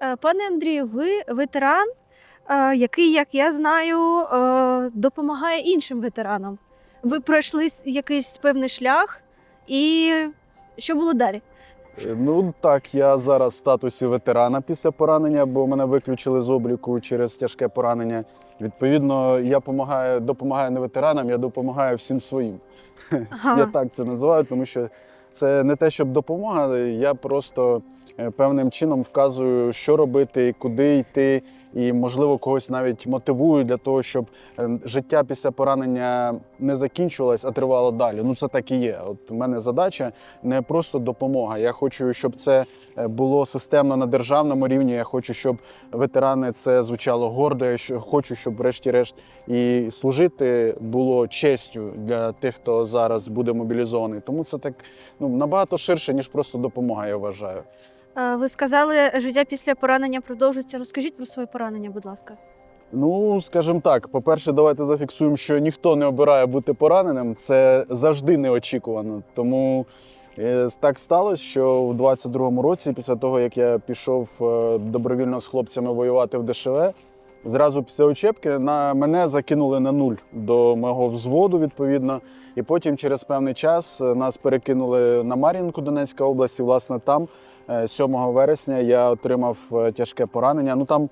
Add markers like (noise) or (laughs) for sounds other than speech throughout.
Е, Пане Андрію, ви ветеран, е, який, як я знаю, е, допомагає іншим ветеранам. Ви пройшли якийсь певний шлях, і що було далі? Ну так, я зараз в статусі ветерана після поранення, бо мене виключили з обліку через тяжке поранення. Відповідно, я допомагаю, допомагаю не ветеранам, я допомагаю всім своїм. (laughs) Ага. Я так це називаю, тому що це не те, щоб допомога. Я просто певним чином вказую, що робити, куди йти, і можливо когось навіть мотивую для того, щоб е, життя після поранення не закінчувалось, а тривало далі. Ну це так і є. От у мене задача не просто допомога. Я хочу, щоб це е, було системно на державному рівні. Я хочу, щоб ветерани це звучало гордо. Я хочу, щоб, врешті-решт, і служити було честю для тих, хто зараз буде мобілізований. Тому це так ну набагато ширше, ніж просто допомога. Я вважаю. Е, Ви сказали, життя після поранення продовжується. Розкажіть про своє поранення, будь ласка. Ну, скажімо так, по-перше, давайте зафіксуємо, що ніхто не обирає бути пораненим. Це завжди неочікувано. Тому е, так сталося, що в 22-му році, після того як я пішов е, добровільно з хлопцями воювати в ДШВ, зразу після учебки на мене закинули на нуль до мого взводу, відповідно. І потім, через певний час, нас перекинули на Мар'їнку Донецька область. І, власне, там 7 вересня я отримав е, тяжке поранення. Ну там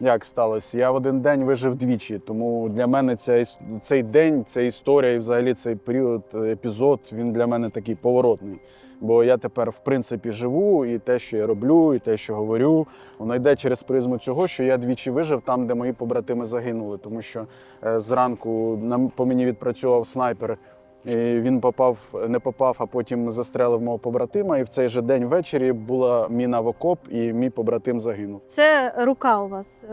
як сталося? Я в один день вижив двічі. Тому для мене ця, цей день, ця історія і взагалі цей період, е, епізод, він для мене такий поворотний. Бо я тепер, в принципі, живу, і те, що я роблю, і те, що говорю, воно йде через призму цього, що я двічі вижив там, де мої побратими загинули. Тому що е, зранку по мені відпрацьовував снайпер. І він попав, не попав, а потім застрелив мого побратима. І в цей же день ввечері була міна в окоп, і мій побратим загинув. Це рука у вас.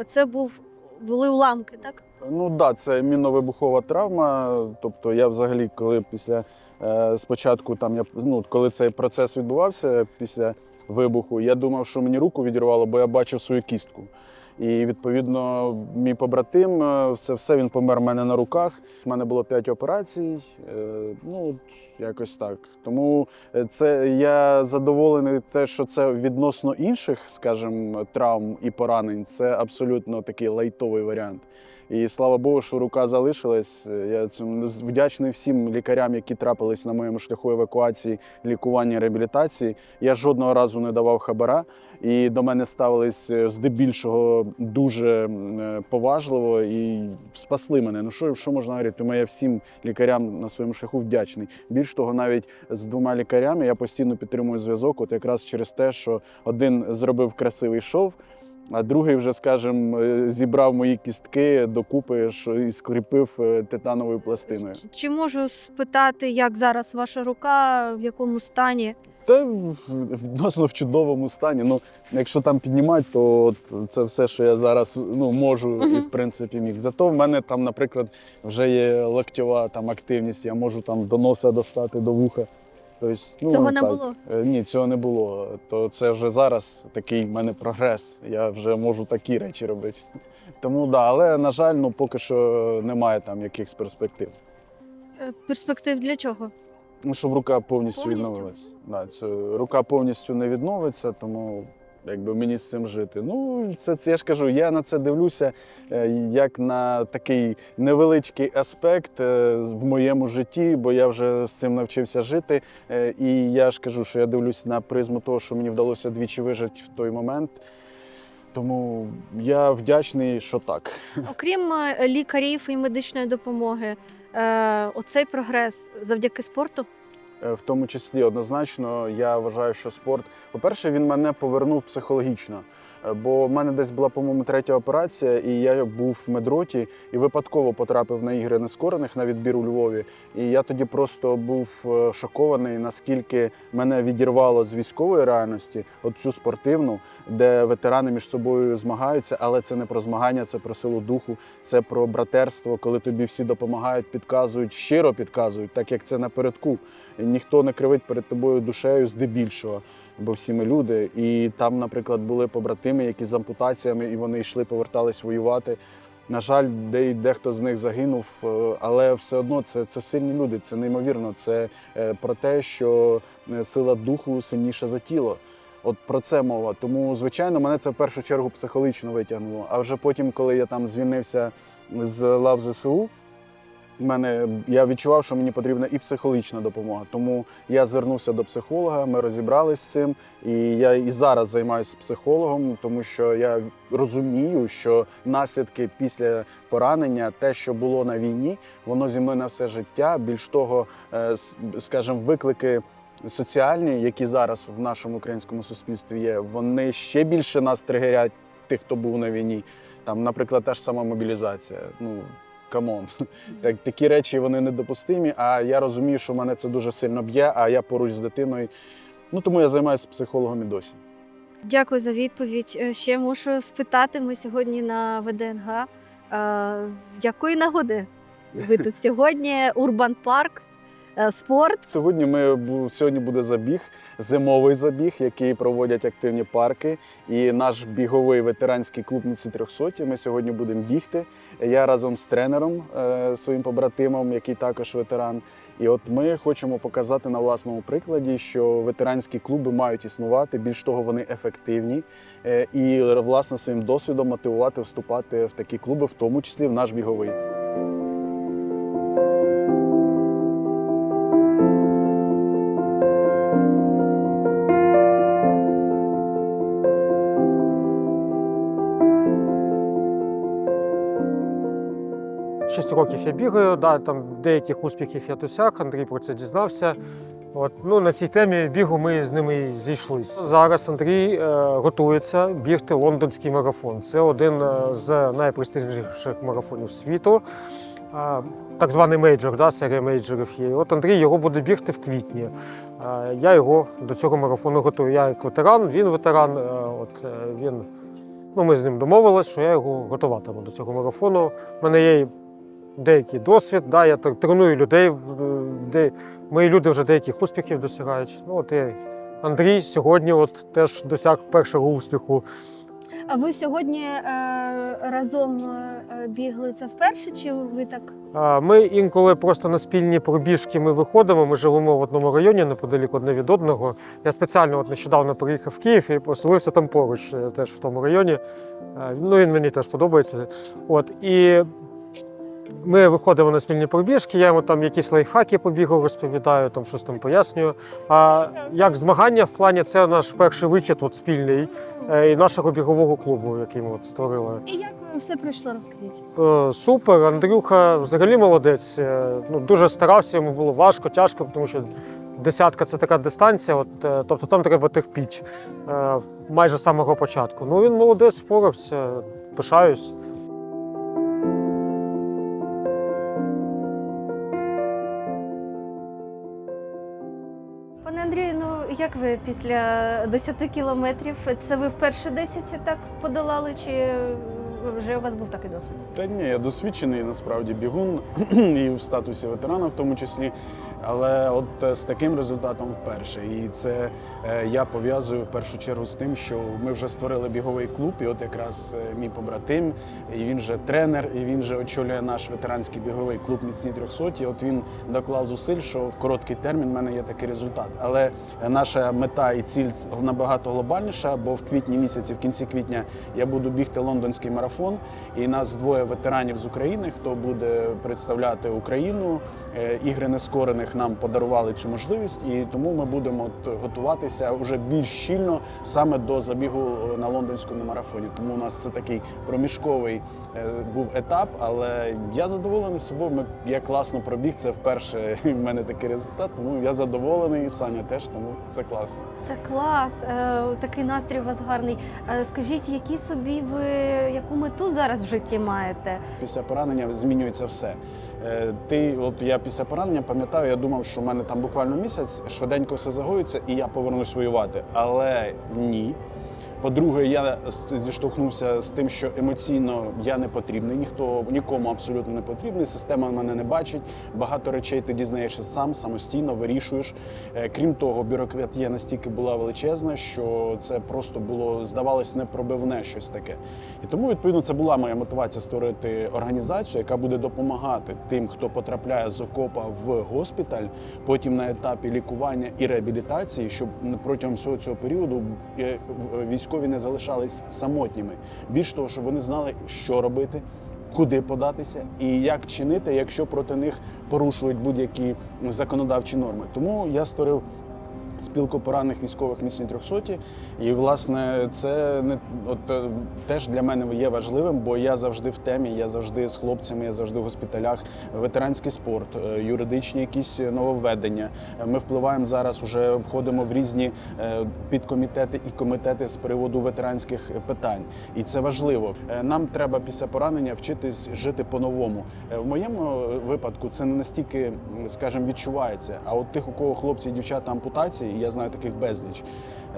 Е, Це був були уламки, так? Ну так, да, це мінно-вибухова травма. Тобто я взагалі, коли після е, спочатку, там я ну, коли цей процес відбувався після вибуху, я думав, що мені руку відірвало, бо я бачив свою кістку. І відповідно, мій побратим, е, це все він помер в мене на руках. У мене було п'ять операцій. е, Ну якось так. Тому е, це я задоволений, те, що це відносно інших, скажімо, травм і поранень. Це абсолютно такий лайтовий варіант. І слава Богу, що рука залишилась. Я цьому вдячний всім лікарям, які трапились на моєму шляху евакуації, лікування, реабілітації. Я жодного разу не давав хабара, і до мене ставились е, здебільшого дуже е, поважливо і спасли мене. Ну що, що можна говорити? Тому я всім лікарям на своєму шляху вдячний. Більш того, навіть з двома лікарями я постійно підтримую зв'язок, от якраз через те, що один зробив красивий шов. А другий вже, скажімо, е, зібрав мої кістки докупи і скріпив е, титановою пластиною. Чи- Чи можу спитати, як зараз ваша рука, в якому стані? Та відносно в чудовому стані. Ну, якщо там піднімати, то от це все, що я зараз ну, можу і в принципі міг. Зато в мене там, наприклад, вже є локтєва там активність, я можу там до носа достати до вуха. Тобто, ну, Цього не так. було? Е, Ні, цього не було. То це вже зараз такий в мене прогрес. Я вже можу такі речі робити. (laughs) Тому да, але на жаль, ну поки що немає там якихось перспектив. Е, Перспектив для чого? Ну, щоб рука повністю, Повністю? відновилась. Да, це, рука повністю не відновиться, тому якби мені з цим жити. Ну, це, це я ж кажу, я на це дивлюся е, як на такий невеличкий аспект е, в моєму житті, бо я вже з цим навчився жити. Е, І я ж кажу, що я дивлюсь на призму того, що мені вдалося двічі вижити в той момент. Тому я вдячний, що так. Окрім лікарів і медичної допомоги, оцей прогрес завдяки спорту. Е, В тому числі однозначно я вважаю, що спорт, по-перше, він мене повернув психологічно. Е, Бо в мене десь була, по-моєму, третя операція, і я був в медроті і випадково потрапив на ігри нескорених на відбір у Львові. І я тоді просто був е, шокований, наскільки мене відірвало з військової реальності, от цю спортивну, де ветерани між собою змагаються, але це не про змагання, це про силу духу, це про братерство, коли тобі всі допомагають, підказують, щиро підказують, так як це напередку. Ніхто не кривить перед тобою душею здебільшого, бо всі ми люди. І там, наприклад, були побратими, які з ампутаціями, і вони йшли, повертались воювати. На жаль, де дехто з них загинув, е, але все одно це, це сильні люди, це неймовірно. Це е, про те, що е, сила духу сильніша за тіло. От про це мова. Тому, звичайно, мене це в першу чергу психологічно витягнуло. А вже потім, коли я там звільнився з лав ЗСУ, мене я відчував, що мені потрібна і психологічна допомога. Тому я звернувся до психолога, ми розібралися з цим. І я і зараз займаюся психологом, тому що я розумію, що наслідки після поранення, те, що було на війні, воно зі мною на все життя. Більш того, е, скажімо, виклики соціальні, які зараз в нашому українському суспільстві є, вони ще більше нас тригерять, тих, хто був на війні. Там, наприклад, та ж сама мобілізація. Ну камон, (laughs) так такі речі вони недопустимі. А я розумію, що мене це дуже сильно б'є. А я поруч з дитиною. Ну тому я займаюся психологом і досі. Дякую за відповідь. Е, Ще мушу спитати. Ми сьогодні на ВДНГ. Е, З якої нагоди ви тут (laughs) сьогодні? Урбан парк, спорт. Сьогодні ми сьогодні буде забіг, зимовий забіг, який проводять активні парки. І наш біговий ветеранський клуб Ніці 300. Ми сьогодні будемо бігти. Я разом з тренером, е, своїм побратимом, який також ветеран. І от ми хочемо показати на власному прикладі, що ветеранські клуби мають існувати. Більш того, вони ефективні е, і власне своїм досвідом мотивувати вступати в такі клуби, в тому числі в наш біговий. Шість років я бігаю, да, там деяких успіхів я досяг, Андрій про це дізнався. От, ну, на цій темі бігу ми з ними зійшлися. Зараз Андрій е, готується бігти лондонський марафон. Це один е, з найпрестижніших марафонів світу. Е, так званий мейджор, да, серія мейджорів є. От Андрій його буде бігти в квітні. Е, я його до цього марафону готую. Я як ветеран, він ветеран. Е, от, е, він, ну, ми з ним домовились, що я його готуватиму до цього марафону. У мене є деякий досвід. Да, я треную людей, де мої люди вже деяких успіхів досягають. Ну, от і Андрій сьогодні от теж досяг першого успіху. А ви сьогодні е, разом е, бігли це вперше? Чи ви так? Ми інколи просто на спільні пробіжки ми виходимо. Ми живемо в одному районі неподалік одне від одного. Я спеціально от нещодавно приїхав в Київ і поселився там поруч, е, теж в тому районі. Е, Ну, він мені теж подобається. От і ми виходимо на спільні пробіжки, я йому там якісь лайфхаки по бігу розповідаю, там щось там пояснюю. А як змагання в плані це наш перший вихід от, спільний е, і нашого бігового клубу, який ми от створили. І як все пройшло, розкажіть? Е, Супер, Андрюха взагалі молодець. Е, Ну, дуже старався, йому було важко, тяжко, тому що десятка це така дистанція, от, е, тобто там треба терпіти е, майже з самого початку. Ну він молодець, впорався, пишаюсь. Андрію, ну як ви після 10 кілометрів? Це ви вперше 10 так подолали, чи вже у вас був такий досвід? Та ні, я досвідчений насправді бігун (clears throat) і в статусі ветерана, в тому числі. Але от е, з таким результатом вперше. І це е, я пов'язую в першу чергу з тим, що ми вже створили біговий клуб, і от якраз е, мій побратим, і він же тренер, і він же очолює наш ветеранський біговий клуб Міцні 300. І От він доклав зусиль, що в короткий термін в мене є такий результат. Але наша мета і ціль набагато глобальніша, бо в квітні місяці, в кінці квітня, я буду бігти лондонський марафон, і нас двоє ветеранів з України, хто буде представляти Україну. Е, Ігри нескорених нам подарували цю можливість, і тому ми будемо готуватися вже більш щільно саме до забігу на лондонському марафоні. Тому у нас це такий проміжковий е, був етап, але я задоволений собою. Ми я класно пробіг. Це вперше (laughs) в мене такий результат. Тому я задоволений, і Саня теж, тому це класно. Це клас, е, такий настрій у вас гарний. Е, Скажіть, які собі ви яку мету зараз в житті маєте? Після поранення змінюється все. Е, Ти, от я після поранення пам'ятаю, я думав, що в мене там буквально місяць швиденько все загоїться, і я повернусь воювати. Але ні. По-друге, я зіштовхнувся з тим, що емоційно я не потрібний, ніхто нікому абсолютно не потрібний. Система мене не бачить. Багато речей ти дізнаєшся сам, самостійно вирішуєш. Е, Крім того, бюрократія настільки була величезна, що це просто було здавалось непробивне щось таке. І тому відповідно це була моя мотивація створити організацію, яка буде допомагати тим, хто потрапляє з окопа в госпіталь, потім на етапі лікування і реабілітації, щоб протягом всього цього періоду е, в- військові не залишались самотніми. Більш того, щоб вони знали, що робити. Куди податися і як чинити, якщо проти них порушують будь-які законодавчі норми. Тому я створив спілку поранених військових місні 300. І власне це не от е, теж для мене є важливим, бо я завжди в темі, я завжди з хлопцями, я завжди в госпіталях. Ветеранський спорт, е, юридичні якісь нововведення. Е, Ми впливаємо зараз, уже входимо в різні підкомітети і комітети з приводу ветеранських питань. І це важливо. Нам треба після поранення вчитись жити по-новому. В моєму випадку це не настільки, скажімо, відчувається. А от тих, у кого хлопці і дівчата ампутації, і я знаю таких безліч.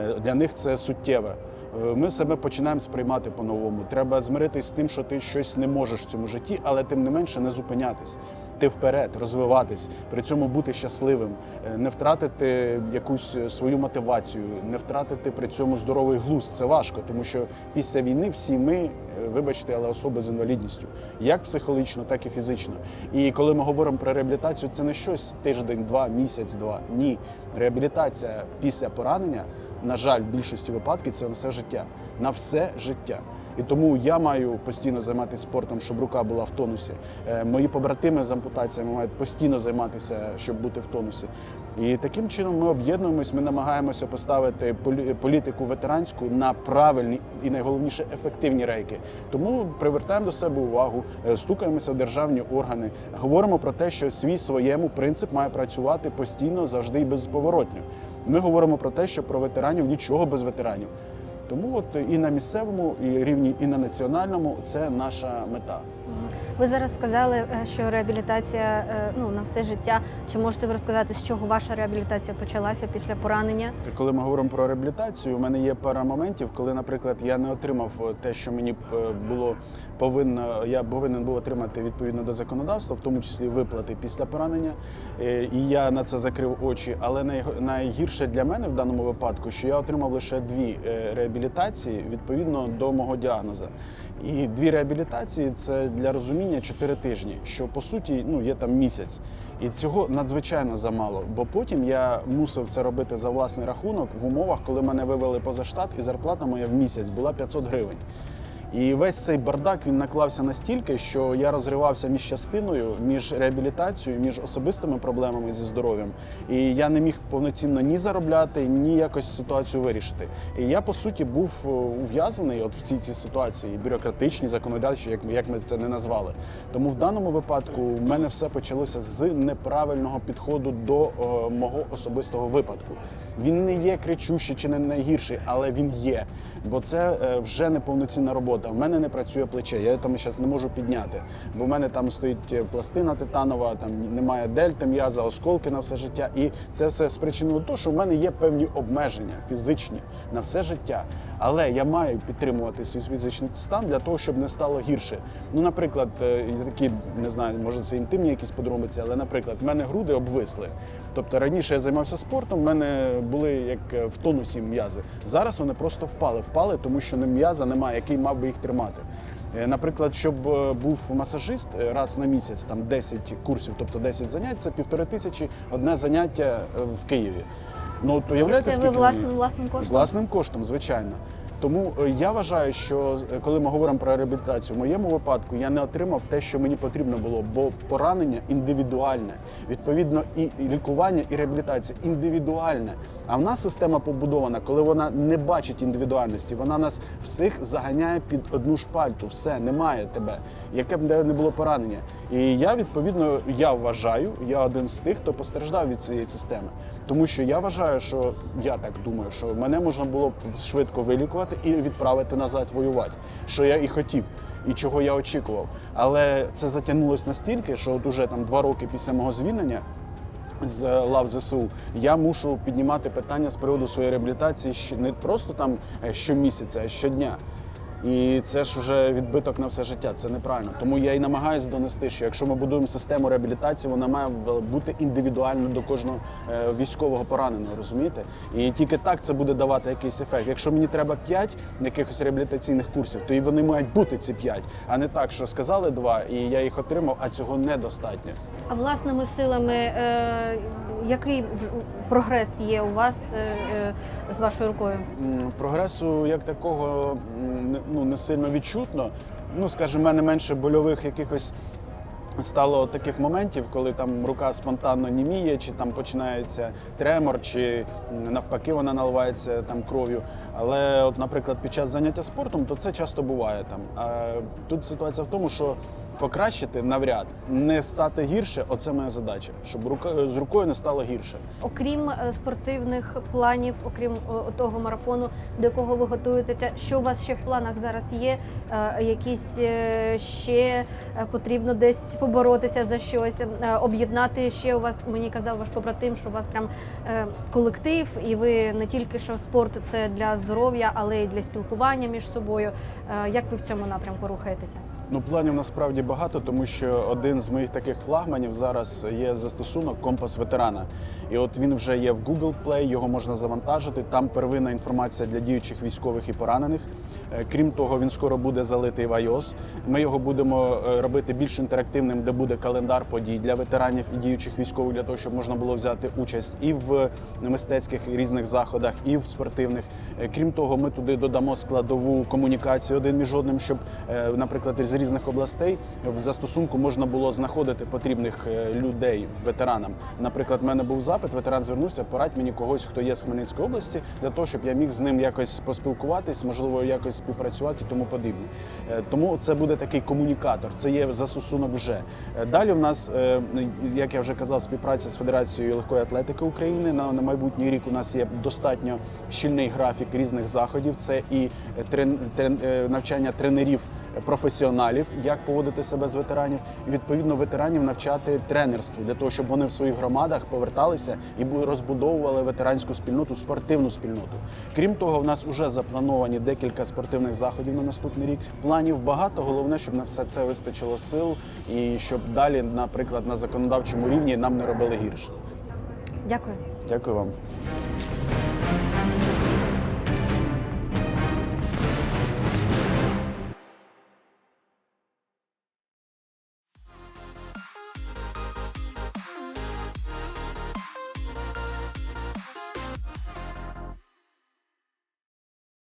е, Для них це суттєве. Е, Ми себе починаємо сприймати по-новому. Треба змиритись з тим, що ти щось не можеш в цьому житті, але тим не менше не зупинятись. Ти вперед, розвиватись, при цьому бути щасливим, е, не втратити якусь е, свою мотивацію, не втратити при цьому здоровий глузд. Це важко, тому що після війни всі ми, е, вибачте, але особи з інвалідністю, як психологічно, так і фізично. І коли ми говоримо про реабілітацію, це не щось тиждень, два, місяць, два. Ні, реабілітація після поранення, на жаль, в більшості випадків це на все життя, на все життя. І тому я маю постійно займатися спортом, щоб рука була в тонусі. Е, Мої побратими з ампутаціями мають постійно займатися, щоб бути в тонусі. І таким чином ми об'єднуємось, ми намагаємося поставити полі- політику ветеранську на правильні і найголовніше ефективні рейки. Тому привертаємо до себе увагу, е, стукаємося в державні органи, говоримо про те, що свій своєму принцип має працювати постійно, завжди і безповоротньо. Ми говоримо про те, що про ветеранів нічого без ветеранів. Тому от і на місцевому і рівні, і на національному це наша мета. Ви зараз сказали, е, що реабілітація е, ну, на все життя. Чи можете ви розказати, з чого ваша реабілітація почалася після поранення? Коли ми говоримо про реабілітацію, у мене є пара моментів, коли, наприклад, я не отримав е, те, що мені було повинно, я повинен був отримати відповідно до законодавства, в тому числі виплати після поранення. І я на це закрив очі. Але найгірше для мене в даному випадку, що я отримав лише дві реабілітації відповідно до мого діагноза. І дві реабілітації це для розуміння 4 тижні, що по суті ну є там місяць. І цього надзвичайно замало. Бо потім я мусив це робити за власний рахунок в умовах, коли мене вивели поза штат, і зарплата моя в місяць була 500 гривень. І весь цей бардак він наклався настільки, що я розривався між частиною, між реабілітацією, між особистими проблемами зі здоров'ям. І я не міг повноцінно ні заробляти, ні якось ситуацію вирішити. І я по суті був е, ув'язаний от в цій цій ситуації, бюрократичній, законодавчій, як, ми- як ми це не назвали. Тому в даному випадку в мене все почалося з неправильного підходу до е, мого особистого випадку. Він не є кричущий чи не найгірший, але він є. Бо це е, вже неповноцінна робота. В мене не працює плече. Я там зараз не можу підняти. Бо в мене там стоїть е, пластина титанова, там немає дельта, м'яза, осколки на все життя. І це все спричинило те, що в мене є певні обмеження фізичні на все життя. Але я маю підтримувати свій фізичний стан для того, щоб не стало гірше. Ну, наприклад, е, такі не знаю, може це інтимні якісь подробиці, але, наприклад, в мене груди обвисли. Тобто раніше я займався спортом, в мене були як е, в тонусі м'язи. Зараз вони просто впали. Впали, тому що не м'яза немає, який мав би їх тримати. Е, Наприклад, щоб е, був масажист раз на місяць, там 10 курсів, тобто 10 занять, це півтори тисячі одне заняття в Києві. Ну, от уявляєте, Це ви скільки власним мені? власним коштом? Власним коштом, звичайно. Тому е, я вважаю, що е, коли ми говоримо про реабілітацію, в моєму випадку я не отримав те, що мені потрібно було, бо поранення індивідуальне. Відповідно, і лікування, і реабілітація індивідуальне. А в нас система побудована, коли вона не бачить індивідуальності, вона нас всіх заганяє під одну шпальту. Все, немає тебе, яке б не було поранення. І я відповідно я вважаю, я один з тих, хто постраждав від цієї системи. Тому що я вважаю, що я так думаю, що мене можна було б швидко вилікувати і відправити назад воювати, що я і хотів, і чого я очікував. Але це затягнулося настільки, що от уже там два роки після мого звільнення з лав ЗСУ, я мушу піднімати питання з приводу своєї реабілітації не просто там е, щомісяця, а щодня. І це ж вже відбиток на все життя. Це неправильно. Тому я і намагаюся донести, що якщо ми будуємо систему реабілітації, вона має бути індивідуально до кожного е, військового пораненого, розумієте? І тільки так це буде давати якийсь ефект. Якщо мені треба 5 якихось реабілітаційних курсів, то і вони мають бути ці 5, а не так, що сказали два, і я їх отримав, а цього недостатньо. А власними силами, е, який прогрес є у вас е, е, з вашою рукою? Прогресу як такого ну, не сильно відчутно. Ну, скажімо, в мене менше больових якихось стало таких моментів, коли там рука спонтанно німіє, чи там починається тремор, чи навпаки вона наливається там кров'ю. Але, от, наприклад, під час заняття спортом, то це часто буває там. А тут ситуація в тому, що покращити навряд, не стати гірше оце моя задача, щоб рука з рукою не стало гірше. Окрім е, спортивних планів, окрім е, того марафону, до якого ви готуєтеся, що у вас ще в планах зараз є? Е, Якісь ще потрібно десь поборотися за щось, об'єднати ще у вас. Мені казав ваш побратим, що у вас прям колектив, і ви не тільки що спорт це для здоров'я, але й для спілкування між собою. Як ви в цьому напрямку рухаєтеся? Ну, планів насправді багато, тому що один з моїх таких флагманів зараз є застосунок компас ветерана. І от він вже є в Google Play, його можна завантажити. Там первинна інформація для діючих військових і поранених. Е, Крім того, він скоро буде залитий в iOS. Ми його будемо е, робити більш інтерактивним, де буде календар подій для ветеранів і діючих військових, для того, щоб можна було взяти участь і в мистецьких різних заходах, і в спортивних. Е, Крім того, ми туди додамо складову комунікацію один між одним, щоб, наприклад, з різних областей в застосунку можна було знаходити потрібних е, людей ветеранам. Наприклад, в мене був запит, ветеран звернувся, порадь мені когось, хто є з Хмельницької області, для того, щоб я міг з ним якось поспілкуватись, можливо, якось співпрацювати тому подібне. Е, Тому це буде такий комунікатор. Це є застосунок вже. Е, Далі в нас, як я вже казав, співпраця з Федерацією легкої атлетики України. На, на майбутній рік у нас є достатньо щільний графік різних заходів. Це і трен, трен, навчання тренерів професіоналів, як поводити себе з ветеранів, і відповідно ветеранів навчати тренерству для того, щоб вони в своїх громадах поверталися і розбудовували ветеранську спільноту, спортивну спільноту. Крім того, в нас вже заплановані декілька спортивних заходів на наступний рік. Планів багато. Головне, щоб на все це вистачило сил, і щоб далі, наприклад, на законодавчому рівні нам не робили гірше. Дякую. Дякую вам.